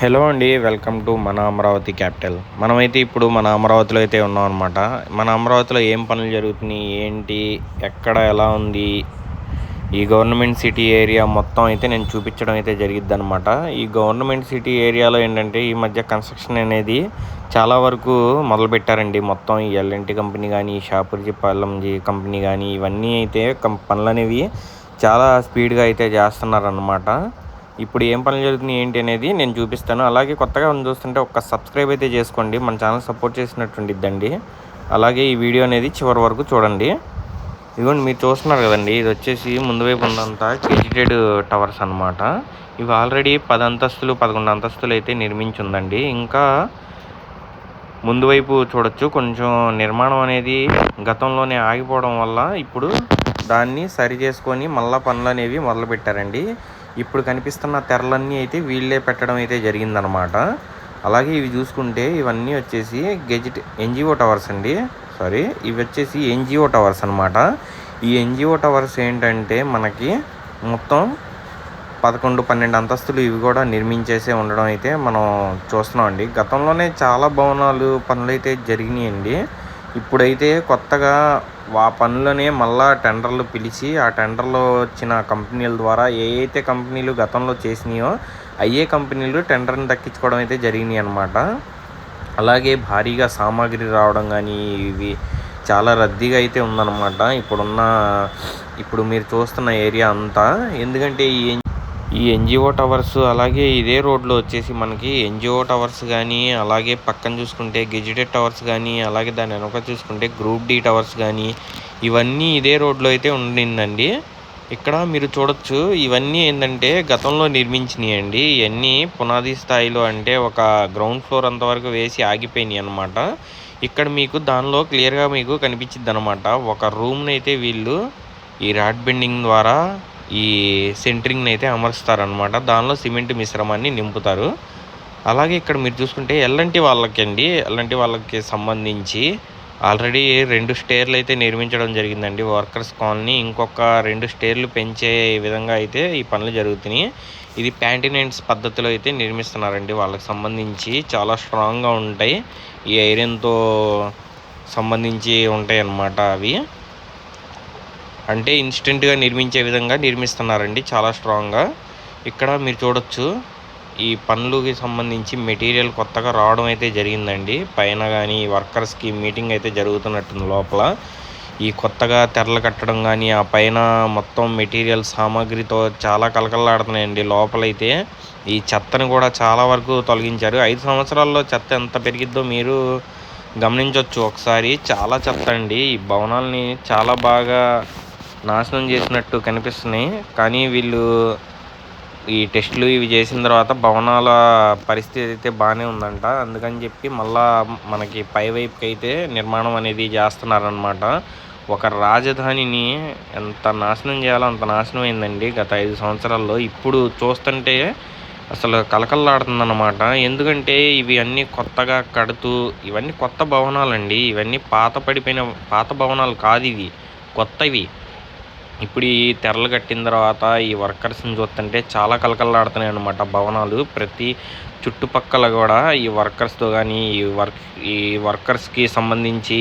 Hello అండి welcome to మన Amaravati capital. మనమైతే ఇప్పుడు మన అమరావతిలో అయితే ఉన్నాం అనమాట మన అమరావతిలో ఏం పనులు జరుగుతున్నాయి ఏంటి ఎక్కడ ఎలా ఉంది? ఈ గవర్నమెంట్ సిటీ ఏరియా మొత్తం అయితే నేను చూపించడం అయితే జరిగిద్ది అనమాట ఈ గవర్నమెంట్ సిటీ ఏరియాలో ఏంటంటే ఈ మధ్య కన్స్ట్రక్షన్ అనేది చాలా వరకు మొదలుపెట్టారండి. మొత్తం ఈ ఎల్ఎన్టీ కంపెనీ కానీ షాపూర్జీ పల్లంజీ కంపెనీ కానీ ఇవన్నీ అయితే పనులు అనేవి చాలా స్పీడ్గా అయితే చేస్తున్నారనమాట ఇప్పుడు ఏం పనులు జరుగుతున్నాయి ఏంటి అనేది నేను చూపిస్తాను. అలాగే కొత్తగా చూస్తుంటే ఒక సబ్స్క్రైబ్ అయితే చేసుకోండి. మన ఛానల్ సపోర్ట్ చేసినట్టుండిద్దండి. అలాగే ఈ వీడియో అనేది చివరి వరకు చూడండి. ఇదిగోండి మీరు చూస్తున్నారు కదండి ఇది వచ్చేసి ముందు వైపు ఉన్నంతా కెజిటెడ్ టవర్స్ అనమాట ఇవి ఆల్రెడీ పది అంతస్తులు పదకొండు అంతస్తులు అయితే నిర్మించిందండి ఇంకా ముందు వైపు చూడొచ్చు కొంచెం నిర్మాణం అనేది గతంలోనే ఆగిపోవడం వల్ల ఇప్పుడు దాన్ని సరి చేసుకొని మళ్ళా పనులు అనేవి మొదలుపెట్టారండి. ఇప్పుడు కనిపిస్తున్న తెరలన్నీ అయితే వీళ్ళే పెట్టడం అయితే జరిగిందనమాట. అలాగే ఇవి చూసుకుంటే ఇవన్నీ వచ్చేసి గెజిట్ ఎన్జిఓ టవర్స్ అండి. సారీ ఇవి వచ్చేసి ఎన్జిఓ టవర్స్ అనమాట. ఈ ఎన్జిఓ టవర్స్ ఏంటంటే మనకి మొత్తం పదకొండు పన్నెండు అంతస్తులు ఇవి కూడా నిర్మించేసే ఉండడం అయితే మనం చూస్తున్నాం అండి గతంలోనే చాలా భవనాలు పనులు అయితే జరిగినాయండి. ఇప్పుడైతే కొత్తగా ఆ పనులనే మళ్ళా టెండర్లు పిలిచి ఆ టెండర్లో వచ్చిన కంపెనీల ద్వారా ఏ అయితే కంపెనీలు గతంలో చేసినాయో అయ్యే కంపెనీలు టెండర్ని దక్కించుకోవడం అయితే జరిగినాయి అనమాట అలాగే భారీగా సామాగ్రి రావడం కానీ ఇవి చాలా రద్దీగా అయితే ఉందన్నమాట. ఇప్పుడున్న ఇప్పుడు మీరు చూస్తున్న ఏరియా అంతా. ఎందుకంటే ఈ ఈ ఎన్జిఓ టవర్స్ అలాగే ఇదే రోడ్లో వచ్చేసి మనకి ఎన్జిఓ టవర్స్ కానీ అలాగే పక్కన చూసుకుంటే గెజిటెడ్ టవర్స్ కానీ అలాగే దాని వెనక చూసుకుంటే గ్రూప్ డి టవర్స్ కానీ ఇవన్నీ ఇదే రోడ్లో అయితే ఉండిందండి. ఇక్కడ మీరు చూడొచ్చు ఇవన్నీ ఏంటంటే గతంలో నిర్మించినాయండి. ఇవన్నీ పునాది స్థాయిలో అంటే ఒక గ్రౌండ్ ఫ్లోర్ అంతవరకు వేసి ఆగిపోయినాయి అనమాట ఇక్కడ మీకు దానిలో క్లియర్గా మీకు కనిపించింది అనమాట ఒక రూమ్ని అయితే వీళ్ళు ఈ రాడ్ బెండింగ్ ద్వారా ఈ సెంటరింగ్ని అయితే అమరుస్తారనమాట దానిలో సిమెంట్ మిశ్రమాన్ని నింపుతారు. అలాగే ఇక్కడ మీరు చూసుకుంటే ఎల్లంటి వాళ్ళకి అండి ఎల్లంటి వాళ్ళకి సంబంధించి ఆల్రెడీ రెండు స్టేర్లు అయితే నిర్మించడం జరిగిందండి. వర్కర్స్ కాలనీ ఇంకొక రెండు స్టేర్లు పెంచే విధంగా అయితే ఈ పనులు జరుగుతున్నాయి. ఇది ప్యాంటినెంట్స్ పద్ధతిలో అయితే నిర్మిస్తున్నారండి. వాళ్ళకి సంబంధించి చాలా స్ట్రాంగ్గా ఉంటాయి. ఈ ఐరన్తో సంబంధించి ఉంటాయి అన్నమాట అవి. అంటే ఇన్స్టెంట్గా నిర్మించే విధంగా నిర్మిస్తున్నారండి చాలా స్ట్రాంగ్గా. ఇక్కడ మీరు చూడొచ్చు ఈ పనులకి సంబంధించి మెటీరియల్ కొత్తగా రావడం అయితే జరిగిందండి. పైన కానీ వర్కర్స్కి మీటింగ్ అయితే జరుగుతున్నట్టుంది లోపల. ఈ కొత్తగా తెరలు కట్టడం కానీ ఆ పైన మొత్తం మెటీరియల్ సామాగ్రితో చాలా కలకలాడుతున్నాయండి లోపలైతే ఈ చెత్తను కూడా చాలా వరకు తొలగించారు. ఐదు సంవత్సరాల్లో చెత్త ఎంత పెరిగిద్దో మీరు గమనించవచ్చు ఒకసారి. చాలా చెత్త అండి ఈ భవనాల్ని చాలా బాగా నాశనం చేసినట్టు కనిపిస్తున్నాయి. కానీ వీళ్ళు ఈ టెస్టులు ఇవి చేసిన తర్వాత భవనాల పరిస్థితి అయితే బాగానే ఉందంట. అందుకని చెప్పి మళ్ళా మనకి పై వైపుకి అయితే నిర్మాణం అనేది చేస్తున్నారనమాట ఒక రాజధానిని ఎంత నాశనం చేయాలో అంత నాశనం అయిందండి గత ఐదు సంవత్సరాల్లో. ఇప్పుడు చూస్తుంటే అసలు కలకల్లాడుతుందన్నమాట ఎందుకంటే ఇవి అన్నీ కొత్తగా కడుతూ ఇవన్నీ కొత్త భవనాలండి. ఇవన్నీ పాత పడిపోయిన పాత భవనాలు కాదు ఇవి. కొత్తవి. ఇప్పుడు ఈ తెరలు కట్టిన తర్వాత ఈ వర్కర్స్ని చూస్తుంటే చాలా కలకల్లాడుతున్నాయి అనమాట భవనాలు. ప్రతి చుట్టుపక్కల కూడా ఈ వర్కర్స్తో కానీ ఈ వర్క్ ఈ వర్కర్స్కి సంబంధించి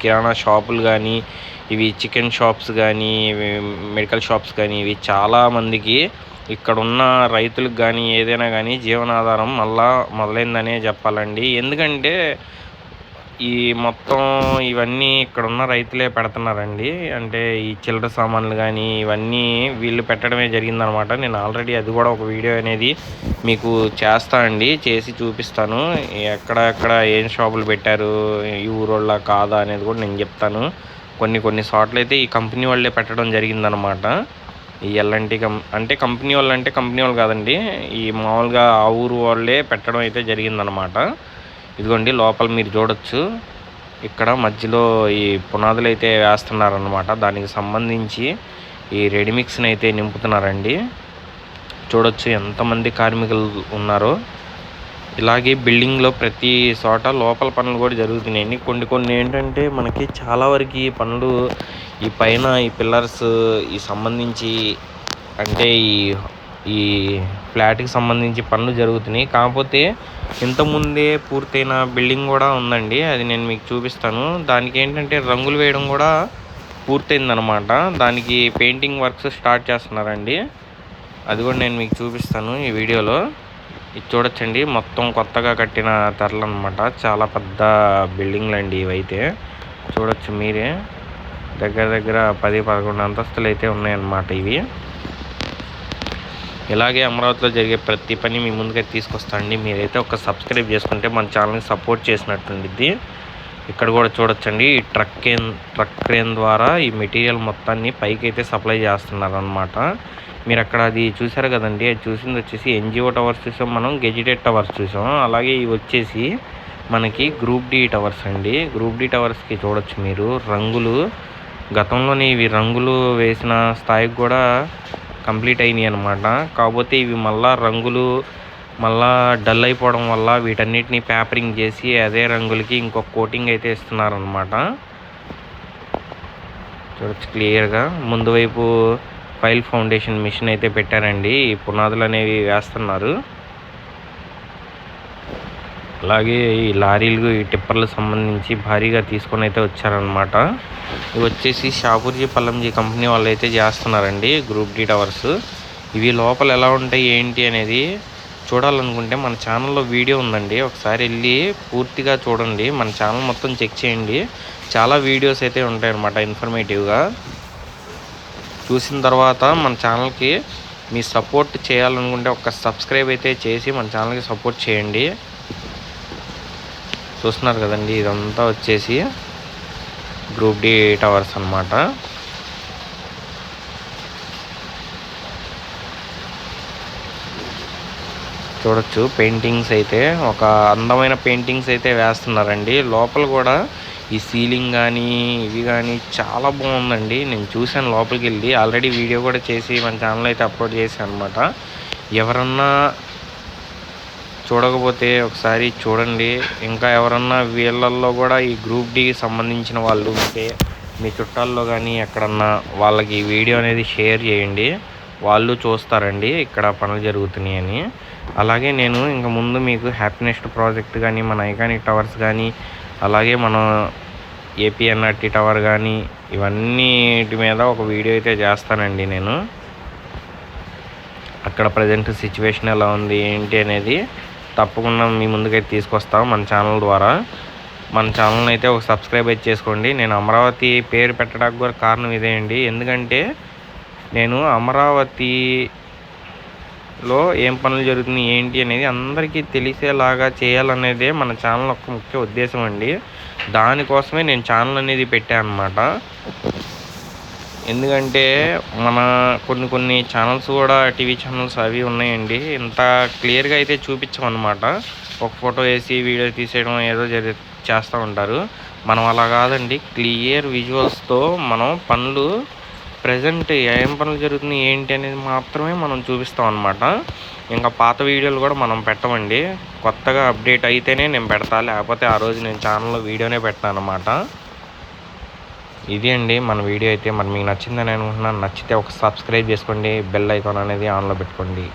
కిరాణా షాపులు కానీ ఇవి చికెన్ షాప్స్ కానీ మెడికల్ షాప్స్ కానీ ఇవి చాలామందికి ఇక్కడ ఉన్న రైతులకు కానీ ఏదైనా కానీ జీవనాధారం మళ్ళా మొదలైందనే చెప్పాలండి. ఎందుకంటే ఈ మొత్తం ఇవన్నీ ఇక్కడ ఉన్న రైతులే పెడుతున్నారండి. అంటే ఈ చిల్లర సామాన్లు కానీ ఇవన్నీ వీళ్ళు పెట్టడమే జరిగిందనమాట. నేను ఆల్రెడీ అది కూడా ఒక వీడియో అనేది మీకు చేస్తా అండి. చేసి చూపిస్తాను. ఎక్కడెక్కడ ఏం షాపులు పెట్టారు ఈ ఊరోళ్ళ కాదా అనేది కూడా నేను చెప్తాను. కొన్ని కొన్ని చోట్ల అయితే ఈ కంపెనీ వాళ్ళే పెట్టడం జరిగిందనమాట. ఈ ఎల్ఎన్టీ కం అంటే కంపెనీ వాళ్ళు అంటే కంపెనీ వాళ్ళు కాదండి. ఈ మామూలుగా ఆ ఊరు వాళ్ళే పెట్టడం అయితే జరిగిందనమాట. ఇదిగోండి లోపల మీరు చూడొచ్చు. ఇక్కడ మధ్యలో ఈ పునాదులు అయితే వేస్తున్నారనమాట దానికి సంబంధించి ఈ రెడీమిక్స్ని అయితే నింపుతున్నారండి. చూడొచ్చు ఎంతమంది కార్మికులు ఉన్నారో. ఇలాగే బిల్డింగ్లో ప్రతి చోట లోపల పనులు కూడా జరుగుతున్నాయండి. కొన్ని కొన్ని ఏంటంటే మనకి చాలా వరకు ఈ పనులు ఈ పైన ఈ పిల్లర్స్ ఈ సంబంధించి అంటే ఈ ఈ ఫ్లాట్కి సంబంధించి పనులు జరుగుతున్నాయి. కాకపోతే ఇంతకుముందే పూర్తయిన బిల్డింగ్ కూడా ఉందండి అది నేను మీకు చూపిస్తాను. దానికి ఏంటంటే రంగులు వేయడం కూడా పూర్తయిందనమాట దానికి పెయింటింగ్ వర్క్స్ స్టార్ట్ చేస్తున్నారండి. అది కూడా నేను మీకు చూపిస్తాను ఈ వీడియోలో. ఇది చూడొచ్చండి మొత్తం కొత్తగా కట్టిన తెరలు అనమాట చాలా పెద్ద బిల్డింగ్లు అండి ఇవైతే. చూడొచ్చు మీరే. దగ్గర దగ్గర పది పదకొండు అంతస్తులు అయితే ఉన్నాయన్నమాట ఇవి. ఇలాగే అమరావతిలో జరిగే ప్రతి పని మీ ముందుకైతే తీసుకొస్తానండి. మీరైతే ఒక సబ్స్క్రైబ్ చేసుకుంటే మన ఛానల్ని సపోర్ట్ చేసినట్టుండిద్ది. ఇక్కడ కూడా చూడొచ్చండి. ఈ ట్రక్ క్రేన్ ట్రక్ క్రేన్ ద్వారా ఈ మెటీరియల్ మొత్తాన్ని పైకి అయితే సప్లై చేస్తున్నారు అనమాట మీరు అక్కడ అది చూసారు కదండి. అది చూసింది వచ్చేసి ఎన్జిఓ టవర్స్ చూసాం మనం గెజిటెడ్ టవర్స్ చూసాం. అలాగే ఇవి వచ్చేసి మనకి గ్రూప్ డి టవర్స్ అండి. గ్రూప్ డి టవర్స్కి చూడొచ్చు మీరు. రంగులు గతంలోని ఇవి రంగులు వేసిన స్థాయికి కూడా కంప్లీట్ అయినాయి అనమాట కాకపోతే ఇవి మళ్ళా రంగులు మళ్ళా డల్ అయిపోవడం వల్ల వీటన్నిటిని పేపరింగ్ చేసి అదే రంగులకి ఇంకొక కోటింగ్ అయితే ఇస్తున్నారనమాట చూడొచ్చు క్లియర్గా. ముందు వైపు ఫైల్ ఫౌండేషన్ మిషన్ అయితే పెట్టారండి. ఈ పునాదులు అనేవి వేస్తున్నారు. అలాగే ఈ లారీలు ఈ టిప్పర్లకు సంబంధించి భారీగా తీసుకొని అయితే వచ్చారనమాట ఇవి వచ్చేసి షాపూర్జీ పల్లంజీ కంపెనీ వాళ్ళు అయితే చేస్తున్నారండి గ్రూప్ డి టవర్స్. ఇవి లోపల ఎలా ఉంటాయి ఏంటి అనేది చూడాలనుకుంటే మన ఛానల్లో వీడియో ఉందండి. ఒకసారి వెళ్ళి పూర్తిగా చూడండి మన ఛానల్ మొత్తం చెక్ చేయండి. చాలా వీడియోస్ అయితే ఉంటాయన్నమాట ఇన్ఫర్మేటివ్గా. చూసిన తర్వాత మన ఛానల్కి మీ సపోర్ట్ చేయాలనుకుంటే ఒక సబ్స్క్రైబ్ అయితే చేసి మన ఛానల్కి సపోర్ట్ చేయండి. చూస్తున్నారు కదండి ఇదంతా వచ్చేసి గ్రూప్ డి టవర్స్ అనమాట చూడొచ్చు పెయింటింగ్స్ అయితే ఒక అందమైన పెయింటింగ్స్ అయితే వేస్తున్నారండి. లోపల కూడా ఈ సీలింగ్ కానీ ఇవి కానీ చాలా బాగుందండి. నేను చూశాను లోపలికి వెళ్ళి ఆల్రెడీ వీడియో కూడా చేసి మన ఛానల్ అయితే అప్లోడ్ చేశాను అనమాట ఎవరన్నా చూడకపోతే ఒకసారి చూడండి. ఇంకా ఎవరన్నా వీళ్ళల్లో కూడా ఈ గ్రూప్ డికి సంబంధించిన వాళ్ళు ఉంటే మీ చుట్టాల్లో కానీ ఎక్కడన్నా వాళ్ళకి ఈ వీడియో అనేది షేర్ చేయండి. వాళ్ళు చూస్తారండి ఇక్కడ పనులు జరుగుతున్నాయి అని. అలాగే నేను ఇంకా ముందు మీకు హ్యాపీనెస్ట్ ప్రాజెక్ట్ కానీ మన ఐకానిక్ టవర్స్ కానీ అలాగే మన ఏపీఎన్ఆర్టీ టవర్ కానీ ఇవన్నీటి మీద ఒక వీడియో అయితే చేస్తానండి నేను. అక్కడ ప్రజెంట్ సిచ్యువేషన్ ఎలా ఉంది ఏంటి అనేది తప్పకుండా మీ ముందుకైతే తీసుకొస్తాం మన ఛానల్ ద్వారా. మన ఛానల్ని అయితే ఒక సబ్స్క్రైబ్ అయితే చేసుకోండి. నేను అమరావతి పేరు పెట్టడానికి కూడా కారణం ఇదే అండి. ఎందుకంటే నేను అమరావతిలో ఏం పనులు జరుగుతున్నాయి ఏంటి అనేది అందరికీ తెలిసేలాగా చేయాలనేదే మన ఛానల్ ఒక ముఖ్య ఉద్దేశం అండి. దానికోసమే నేను ఛానల్ అనేది పెట్టాను అనమాట ఎందుకంటే మన కొన్ని కొన్ని ఛానల్స్ కూడా టీవీ ఛానల్స్ అవి ఉన్నాయండి. ఇంత క్లియర్గా అయితే చూపించమన్నమాట. ఒక ఫోటో వేసి వీడియో తీసేయడం ఏదో జరి చేస్తూ ఉంటారు. మనం అలా కాదండి. క్లియర్ విజువల్స్తో మనం పనులు ప్రజెంట్ ఏం పనులు జరుగుతున్నాయి ఏంటి అనేది మాత్రమే మనం చూపిస్తాం అనమాట ఇంకా పాత వీడియోలు కూడా మనం పెట్టమండి. కొత్తగా అప్డేట్ అయితేనే నేను పెడతా. లేకపోతే ఆ రోజు నేను ఛానల్లో వీడియోనే పెట్టాను అనమాట ఇది అండి మన వీడియో అయితే మరి మీకు నచ్చిందని అనుకుంటున్నాను. నచ్చితే ఒక సబ్స్క్రైబ్ చేసుకోండి. బెల్ ఐకాన్ అనేది ఆన్లో పెట్టుకోండి.